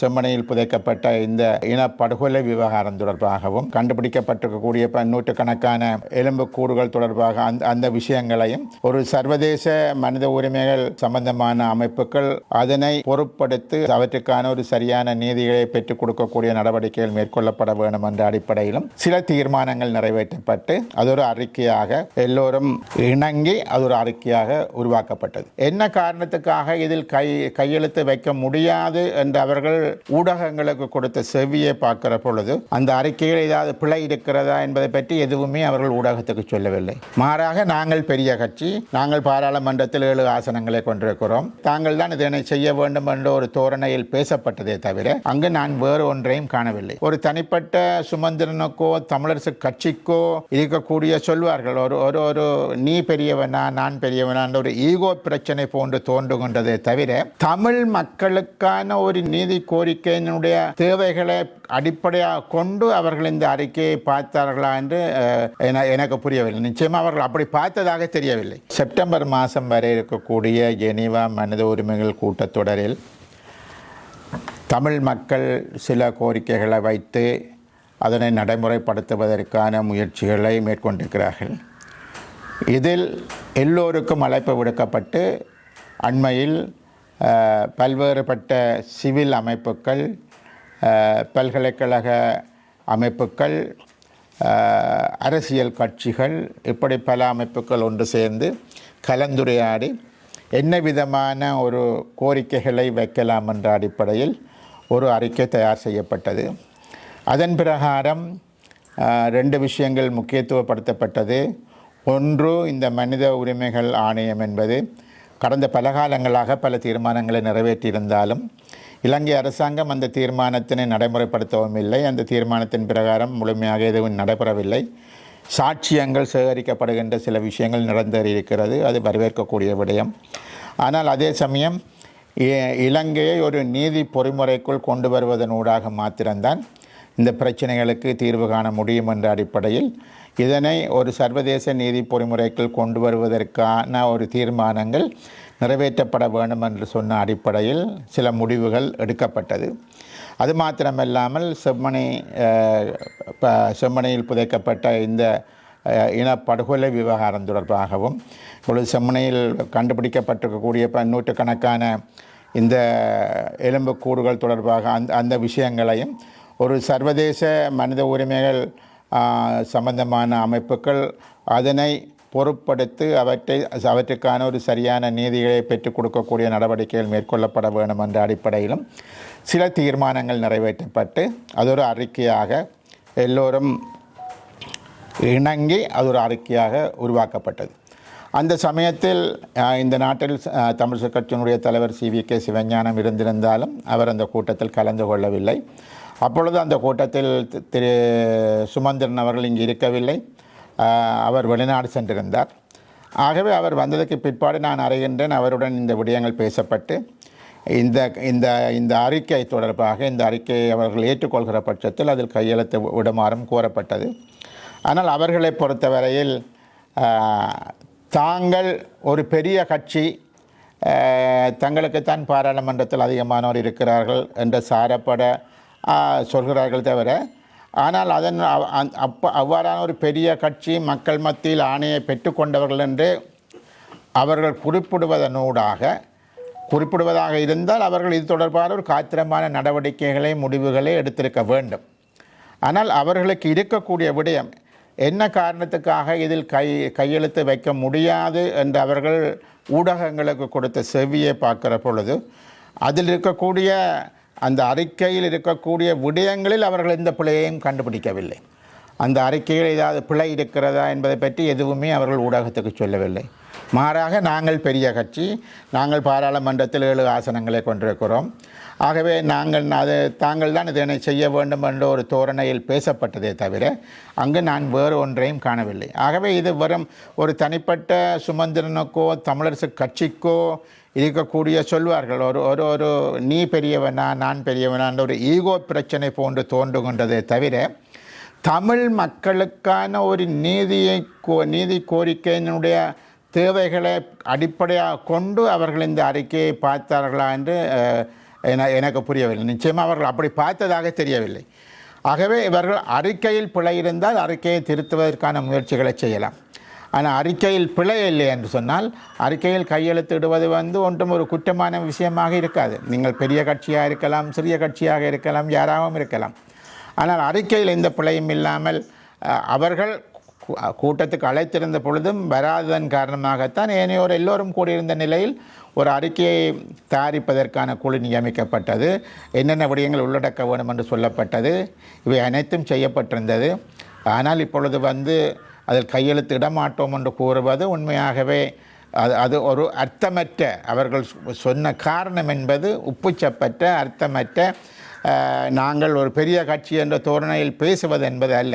செம்மனையில் புதைக்கப்பட்ட இந்த இனப்படுகொலை விவகாரம் தொடர்பாகவும் கண்டுபிடிக்கப்பட்டிருக்கக்கூடிய ப- நூற்றுக்கணக்கான எலும்புக்கூடுகள் தொடர்பாக அந்த அந்த விஷயங்களையும் ஒரு சர்வதேச மனித உரிமைகள் சம்பந்தமான அமைப்புகள் அதனை பொருட்படுத்தி அவற்றுக்கான ஒரு சரியான நீதிகளை பெற்றுக் கொடுக்கக்கூடிய நடவடிக்கைகள் மேற்கொள்ளப்பட வேண்டும் என்ற அடிப்படையிலும் சில தீர்மானங்கள் நிறைவேற்றப்பட்டு அது ஒரு அறிக்கையாக எல்லோரும் இணங்கி அது ஒரு அறிக்கையாக உருவாக்கப்பட்டது. என்ன காரணத்துக்காக இதில் கை கையெழுத்து வைக்க முடியாது என்று அவர்கள் ஊடகங்களுக்கு கொடுத்த செவியை பார்க்கிற பொழுது அந்த அறிக்கையில் ஏதாவது பிழை இருக்கிறதா என்பதை பற்றி எதுவுமே அவர்கள் ஊடகத்துக்கு சொல்லவில்லை. மாறாக நாங்கள் பெரிய கட்சி நாங்கள் பாராளுமன்றத்தில் ஏழு ஆசனங்களை கொண்டிருக்கிறோம். தாங்கள் தான் இதனை செய்ய வேண்டும் என்ற ஒரு தோரணையில் பேசப்பட்டதே தவிர அங்கு நான் வேறு ஒன்றையும் காணவில்லை. ஒரு தனிப்பட்ட சுமந்திரனுக்கோ தமிழரசு கட்சிக்கோ இருக்கக்கூடிய சொல்வார்கள் ஒரு ஒரு ஒரு நீ பெரியவனா நான் பெரியவனா என்ற ஒரு ஈகோ பிரச்சனை போன்று தோன்றுகின்றதே தவிர தமிழ் மக்களுக்கான ஒரு நீதி கோரிக்கையினுடைய தேவைகளை அடிப்படையாக கொண்டு அவர்கள் இந்த அறிக்கையை பார்த்தார்களா என்று என- எனக்கு புரியவில்லை. நிச்சயமாக அவர்கள் அப்படி பார்த்ததாக தெரியவில்லை. செப்டம்பர் மாதம் வரை இருக்கக்கூடிய ஜெனீவா மனித உரிமைகள் கூட்டத்தொடரில் தமிழ் மக்கள் சில கோரிக்கைகளை வைத்து அதனை நடைமுறைப்படுத்துவதற்கான முயற்சிகளை மேற்கொண்டிருக்கிறார்கள். இதில் எல்லோருக்கும் அழைப்பு விடுக்கப்பட்டு அண்மையில் பல்வேறுபட்ட சிவில் அமைப்புகள் பல்கலைக்கழக அமைப்புகள் அரசியல் கட்சிகள் இப்படி பல அமைப்புகள் ஒன்று சேர்ந்து கலந்துரையாடி என்ன விதமான ஒரு கோரிக்கைகளை வைக்கலாம் என்ற அடிப்படையில் ஒரு அறிக்கை தயார் செய்யப்பட்டது. அதன் பிரகாரம் ரெண்டு விஷயங்கள் முக்கியத்துவப்படுத்தப்பட்டது. ஒன்று இந்த மனித உரிமைகள் ஆணையம் என்பது கடந்த பல காலங்களாக பல தீர்மானங்களை நிறைவேற்றியிருந்தாலும் இலங்கை அரசாங்கம் அந்த தீர்மானத்தினை நடைமுறைப்படுத்தவும் இல்லை. அந்த தீர்மானத்தின் பிரகாரம் முழுமையாக எதுவும் நடைபெறவில்லை. சாட்சியங்கள் சேகரிக்கப்படுகின்ற சில விஷயங்கள் நடந்தேறியிருக்கிறது அது வரவேற்கக்கூடிய விடயம். ஆனால் அதே சமயம் இ- இலங்கையை ஒரு நீதி பொறிமுறைக்குள் கொண்டு வருவதனூடாக மாத்திரம்தான் இந்த பிரச்சனைகளுக்கு தீர்வு காண முடியும் என்ற அடிப்படையில் இதனை ஒரு சர்வதேச நீதி பொறிமுறைக்குள் கொண்டு வருவதற்கான ஒரு தீர்மானங்கள் நிறைவேற்றப்பட வேண்டும் என்று சொன்ன அடிப்படையில் சில முடிவுகள் எடுக்கப்பட்டது. அது மாத்திரமல்லாமல் செம்மணி ப- செம்மணியில் புதைக்கப்பட்ட இந்த இனப்படுகொலை விவகாரம் தொடர்பாகவும் இப்பொழுது செம்மணியில் கண்டுபிடிக்கப்பட்டிருக்கக்கூடிய ப- நூற்றுக்கணக்கான இந்த எலும்புக்கூடுகள் தொடர்பாக அந்த அந்த விஷயங்களையும் ஒரு சர்வதேச மனித உரிமைகள் சம்பந்தமான அமைப்புகள் அதனை பொருட்படுத்தி அவற்றை அவற்றுக்கான ஒரு சரியான நீதிகளை பெற்றுக் கொடுக்கக்கூடிய நடவடிக்கைகள் மேற்கொள்ளப்பட வேண்டும் என்ற அடிப்படையிலும் சில தீர்மானங்கள் நிறைவேற்றப்பட்டு அது ஒரு அறிக்கையாக எல்லோரும் இணங்கி அது ஒரு அறிக்கையாக உருவாக்கப்பட்டது. அந்த சமயத்தில் இந்த நாட்டில் தமிழ் கட்சியினுடைய தலைவர் சி வி கே சிவஞானம் இருந்திருந்தாலும் அவர் அந்த கூட்டத்தில் கலந்து கொள்ளவில்லை. அப்பொழுது அந்த கூட்டத்தில் திரு சுமந்திரன் அவர்கள் இங்கு இருக்கவில்லை. அவர் வெளிநாடு சென்றிருந்தார். ஆகவே அவர் வந்ததுக்கு பிற்பாடு நான் அறிகின்றேன் அவருடன் இந்த விடயங்கள் பேசப்பட்டு இந்த இந்த இந்த அறிக்கை தொடர்பாக இந்த அறிக்கையை அவர்கள் ஏற்றுக்கொள்கிற பட்சத்தில் அதில் கையெழுத்து விடுமாறும் கூறப்பட்டது ஆனால் அவர்களை பொறுத்தவரையில் தாங்கள் ஒரு பெரிய கட்சி தங்களுக்குத்தான் பாராளுமன்றத்தில் அதிகமானோர் இருக்கிறார்கள் என்ற சாரப்பட சொல்கிறார்கள் தவிர ஆனால் அதன் அப்போ அவ்வாறான ஒரு பெரிய கட்சி மக்கள் மத்தியில் ஆணையை பெற்றுக்கொண்டவர்கள் என்று அவர்கள் குறிப்பிடுவதனூடாக குறிப்பிடுவதாக இருந்தால் அவர்கள் இது தொடர்பான ஒரு காத்திரமான நடவடிக்கைகளை முடிவுகளை எடுத்திருக்க வேண்டும். ஆனால் அவர்களுக்கு இருக்கக்கூடிய விடயம் என்ன காரணத்துக்காக இதில் கை கையெழுத்து வைக்க முடியாது என்று அவர்கள் ஊடகங்களுக்கு கொடுத்த செவியை பார்க்குற பொழுது அதில் இருக்கக்கூடிய அந்த அறிக்கையில் இருக்கக்கூடிய விடயங்களில் அவர்கள் எந்த பிழையையும் கண்டுபிடிக்கவில்லை. அந்த அறிக்கையில் ஏதாவது பிழை இருக்கிறதா என்பதை பற்றி எதுவுமே அவர்கள் ஊடகத்துக்கு சொல்லவில்லை. மாறாக நாங்கள் பெரிய கட்சி நாங்கள் பாராளுமன்றத்தில் ஏழு ஆசனங்களை கொண்டிருக்கிறோம். ஆகவே நாங்கள் அது தாங்கள் தான் இதனை செய்ய வேண்டும் என்ற ஒரு தோரணையில் பேசப்பட்டதே தவிர அங்கு நான் வேறு ஒன்றையும் காணவில்லை. ஆகவே இது வெறும் ஒரு தனிப்பட்ட சுமந்திரனுக்கோ தமிழரசு கட்சிக்கோ இருக்கக்கூடிய சொல்வார்கள். ஒரு ஒரு ஒரு நீ பெரியவனா நான் பெரியவனா என்ற ஒரு ஈகோ பிரச்சனை போன்று தோன்றுகின்றதே தவிர தமிழ் மக்களுக்கான ஒரு நீதியை கோ நீதி கோரிக்கையினுடைய தேவைகளை அடிப்படையாக கொண்டு அவர்கள் இந்த அறிக்கையை பார்த்தார்களா என்று என எனக்கு புரியவில்லை. நிச்சயமாக அவர்கள் அப்படி பார்த்ததாக தெரியவில்லை. ஆகவே இவர்கள் அறிக்கையில் பிழை இருந்தால் அறிக்கையை திருத்துவதற்கான முயற்சிகளை செய்யலாம். ஆனால் அறிக்கையில் பிழை இல்லை என்று சொன்னால் அறிக்கையில் கையெழுத்திடுவது வந்து ஒன்றும் ஒரு குற்றமான விஷயமாக இருக்காது. நீங்கள் பெரிய கட்சியாக இருக்கலாம் சிறிய கட்சியாக இருக்கலாம் யாராகவும் இருக்கலாம். ஆனால் அறிக்கையில் எந்த பிழையும் இல்லாமல் அவர்கள் கூட்டத்துக்கு அழைத்திருந்த பொழுதும் வராததன் காரணமாகத்தான் ஏனையோர் எல்லோரும் கூடியிருந்த நிலையில் ஒரு அறிக்கையை தயாரிப்பதற்கான குழு நியமிக்கப்பட்டது. என்னென்ன விடயங்கள் உள்ளடக்க வேண்டும் என்று சொல்லப்பட்டது. இவை அனைத்தும் செய்யப்பட்டிருந்தது. ஆனால் இப்பொழுது வந்து அதில் கையெழுத்து மாட்டோம் என்று கூறுவது உண்மையாகவே அது அது ஒரு அர்த்தமற்ற அவர்கள் சொன்ன காரணம் என்பது உப்புச்சப்பற்ற அர்த்தமற்ற நாங்கள் ஒரு பெரிய கட்சி என்ற தோரணையில் பேசுவது என்பது அல்ல.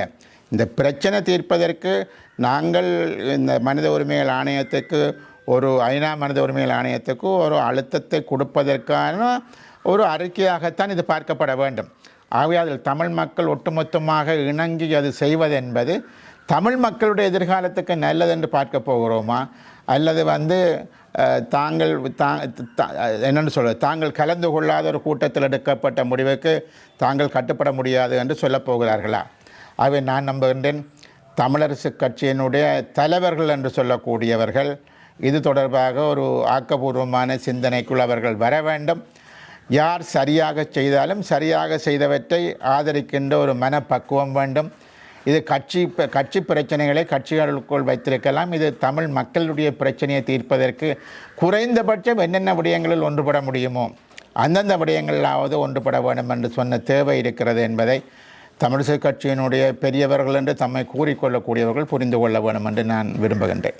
இந்த பிரச்சனை தீர்ப்பதற்கு நாங்கள் இந்த மனித உரிமைகள் ஆணையத்துக்கு ஒரு ஐநா மனித உரிமைகள் ஆணையத்துக்கு ஒரு அழுத்தத்தை கொடுப்பதற்கான ஒரு அறிக்கையாகத்தான் இது பார்க்கப்பட வேண்டும். ஆகவே அதில் தமிழ் மக்கள் ஒட்டுமொத்தமாக இணங்கி அது செய்வது என்பது தமிழ் மக்களுடைய எதிர்காலத்துக்கு நல்லது என்று பார்க்க போகிறோமா? அல்லது வந்து தாங்கள் என்னென்னு சொல்ல தாங்கள் கலந்து கொள்ளாத ஒரு கூட்டத்தில் எடுக்கப்பட்ட முடிவுக்கு தாங்கள் கட்டுப்பட முடியாது என்று சொல்லப் போகிறார்களா? ஆகவே நான் நம்புகின்றேன் தமிழரசு கட்சியினுடைய தலைவர்கள் என்று சொல்லக்கூடியவர்கள் இது தொடர்பாக ஒரு ஆக்கபூர்வமான சிந்தனைக்குள் அவர்கள் வர வேண்டும். யார் சரியாக செய்தாலும் சரியாக செய்தவற்றை ஆதரிக்கின்ற ஒரு மனப்பக்குவம் வேண்டும். இது கட்சி கட்சி பிரச்சனைகளை கட்சிகளுக்குள் வைத்திருக்கலாம். இது தமிழ் மக்களுடைய பிரச்சனையை தீர்ப்பதற்கு குறைந்தபட்சம் என்னென்ன விடயங்களில் ஒன்றுபட முடியுமோ அந்தந்த விடயங்களிலாவது ஒன்றுபட வேண்டும் என்று சொன்ன தேவை இருக்கிறது என்பதை தமிழிசை கட்சியினுடைய பெரியவர்கள் என்று தம்மை கூறிக்கொள்ளக்கூடியவர்கள் புரிந்து கொள்ள வேண்டும் என்று நான் விரும்புகின்றேன்.